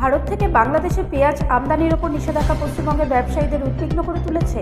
ভারত থেকে বাংলাদেশে পেঁয়াজ আমদানির ওপর নিষেধাজ্ঞা পশ্চিমবঙ্গের ব্যবসায়ীদের উদ্বিগ্ন করে তুলেছে।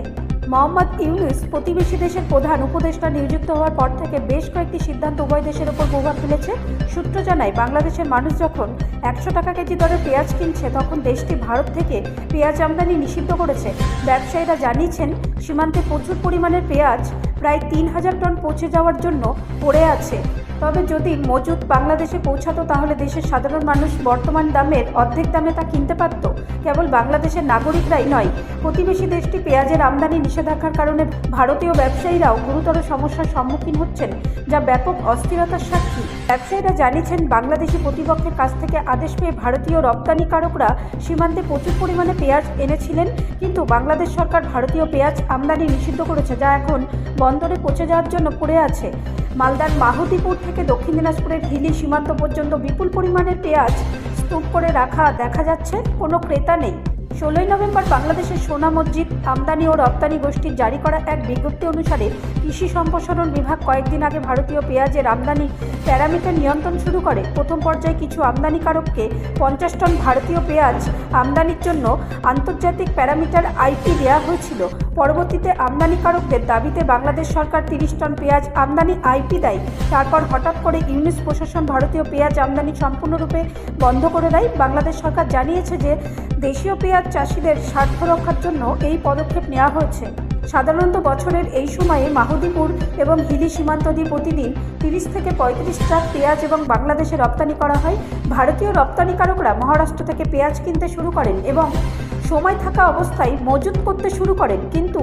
মোহাম্মদ ইউনুস প্রতিবেশী দেশের প্রধান উপদেষ্টা নিযুক্ত হওয়ার পর থেকে বেশ কয়েকটি সিদ্ধান্ত উভয় দেশের ওপর প্রভাব ফেলেছে। সূত্র জানায়, বাংলাদেশের মানুষ যখন একশো টাকা কেজি দরে পেঁয়াজ কিনছে, তখন দেশটি ভারত থেকে পেঁয়াজ আমদানি নিষিদ্ধ করেছে। ব্যবসায়ীরা জানিয়েছেন, সীমান্তে প্রচুর পরিমাণের পেঁয়াজ প্রায় তিন হাজার টন পৌঁছে যাওয়ার জন্য পড়ে আছে। তবে যদি মজুদ বাংলাদেশে পৌঁছাতো, তাহলে দেশের সাধারণ মানুষ বর্তমান দামের অর্ধেক দামে তা কিনতে পারত। কেবল বাংলাদেশের নাগরিকরাই নয়, প্রতিবেশী দেশটি পেঁয়াজের আমদানি নিষেধাজ্ঞার কারণে ভারতীয় ব্যবসায়ীরাও গুরুতর সমস্যার সম্মুখীন হচ্ছেন, যা ব্যাপক অস্থিরতার সাক্ষী। ব্যবসায়ীরা জানিয়েছেন, বাংলাদেশি প্রতিপক্ষের কাছ থেকে আদেশ পেয়ে ভারতীয় রপ্তানিকারকরা সীমান্তে প্রচুর পরিমাণে পেঁয়াজ এনেছিলেন, কিন্তু বাংলাদেশ সরকার ভারতীয় পেঁয়াজ আমদানি নিষিদ্ধ করেছে, যা এখন বন্দরে পচে যাওয়ার জন্য পড়ে আছে। মালদার মাহুদিপুর থেকে দক্ষিণ দিনাজপুরের হিলি সীমান্ত পর্যন্ত বিপুল পরিমাণের পেঁয়াজ স্তূপ করে রাখা দেখা যাচ্ছে, কোনো ক্রেতা নেই। ষোলোই নভেম্বর বাংলাদেশের সোনা মসজিদ, আমদানি ও রপ্তানি গোষ্ঠীর জারি করা এক বিজ্ঞপ্তি অনুসারে কৃষি সম্প্রসারণ বিভাগ কয়েকদিন আগে ভারতীয় পেঁয়াজের আমদানি প্যারামিটার নিয়ন্ত্রণ শুরু করে। প্রথম পর্যায়ে কিছু আমদানিকারককে পঞ্চাশ টন ভারতীয় পেঁয়াজ আমদানির জন্য আন্তর্জাতিক প্যারামিটার আইটি দেওয়া হয়েছিল। পরবর্তীতে আমদানিকারকদের দাবিতে বাংলাদেশ সরকার তিরিশ টন পেঁয়াজ আমদানি আইপি দেয়। তারপর হঠাৎ করে ইউনিস প্রশাসন ভারতীয় পেঁয়াজ আমদানি সম্পূর্ণরূপে বন্ধ করে দেয়। বাংলাদেশ সরকার জানিয়েছে যে দেশীয় পেঁয়াজ চাষিদের স্বার্থ রক্ষার জন্য এই পদক্ষেপ নেওয়া হয়েছে। সাধারণত বছরের এই সময়ে মাহুদিপুর এবং হিলি সীমান্ত দিয়ে প্রতিদিন তিরিশ থেকে পঁয়ত্রিশ ট্রাক পেঁয়াজ এবং বাংলাদেশে রপ্তানি করা হয়। ভারতীয় রপ্তানিকারকরা মহারাষ্ট্র থেকে পেঁয়াজ কিনতে শুরু করেন এবং সময় থাকা অবস্থায় মজুত করতে শুরু করেন। কিন্তু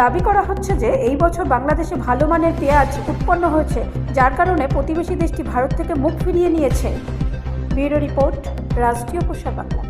দাবি করা হচ্ছে যে এই বছর বাংলাদেশে ভালো মানের পেঁয়াজ উৎপন্ন হয়েছে, যার কারণে প্রতিবেশী দেশটি ভারত থেকে মুখ ফিরিয়ে নিয়েছে। ব্যুরো রিপোর্ট, রাষ্ট্রীয় পোষা বাংলা।